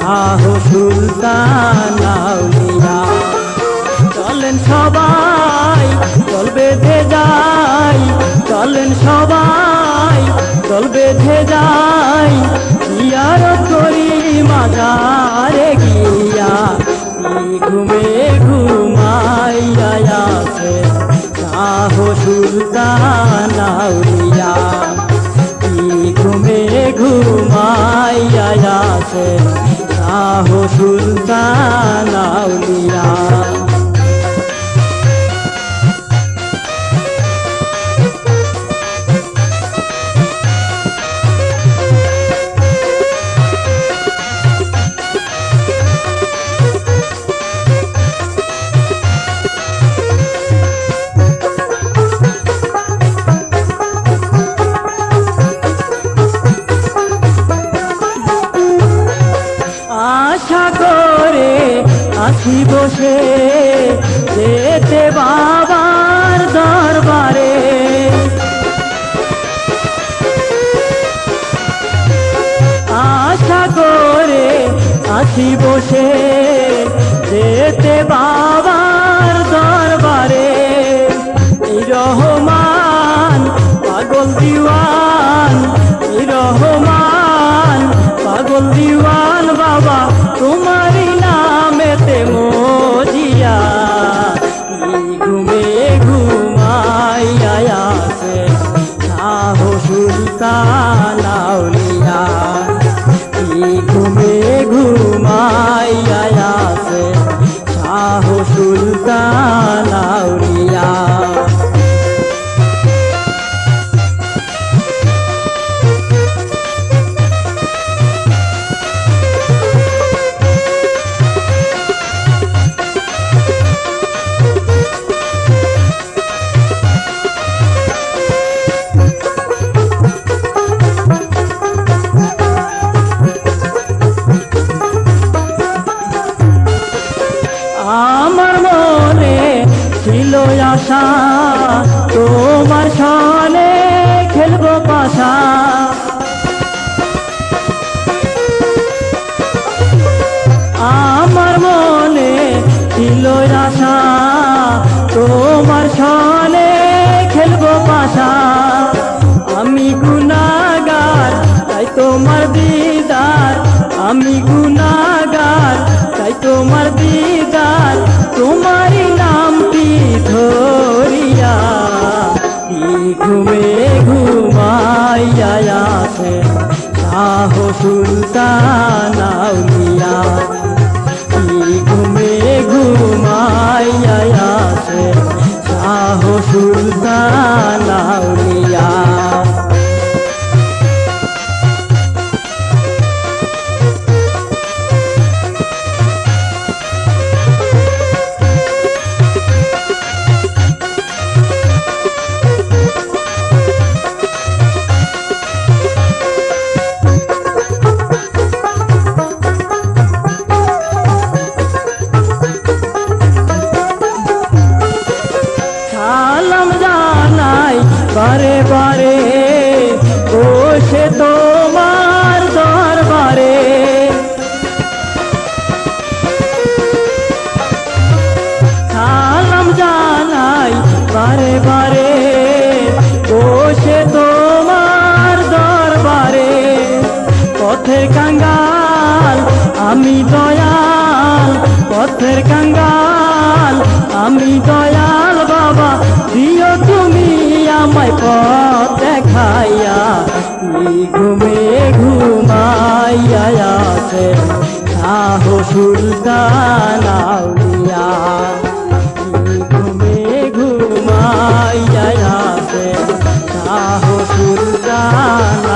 শাহ সুলতান আউলিয়া চলেন সবাই, দল বেঁধে যাই। চলেন সবাই, দল বেঁধে যাই। ইয়ার করি মাজারে গিয়া। ঘুমে ঘুমাইয়া শাহ সুলতান শাহ সুলতান আসি বসে যেতে বাবার দরবারে। আশা করে আসি বসে যেতে বাবার দরবারে। এই রহমান পাগল দিওয়ান আশা তোমার সনে খেলব পাশা। আমার মনে ছিল আশা ঘুমে ঘুমাইয়া আছে শাহ সুলতান আউলিয়া কি ঘুমে ঘুমাইয়া আছে শাহ সুলতান পথের কাঙ্গাল। আমি দয়াল বাবা, দিও তুমি আমায় পথ দেখাইয়া। ঘুমে ঘুমাইয়া আছে শাহ সুলতান আউলিয়া ঘুমে ঘুমাইয়া আছে শাহ সুলতান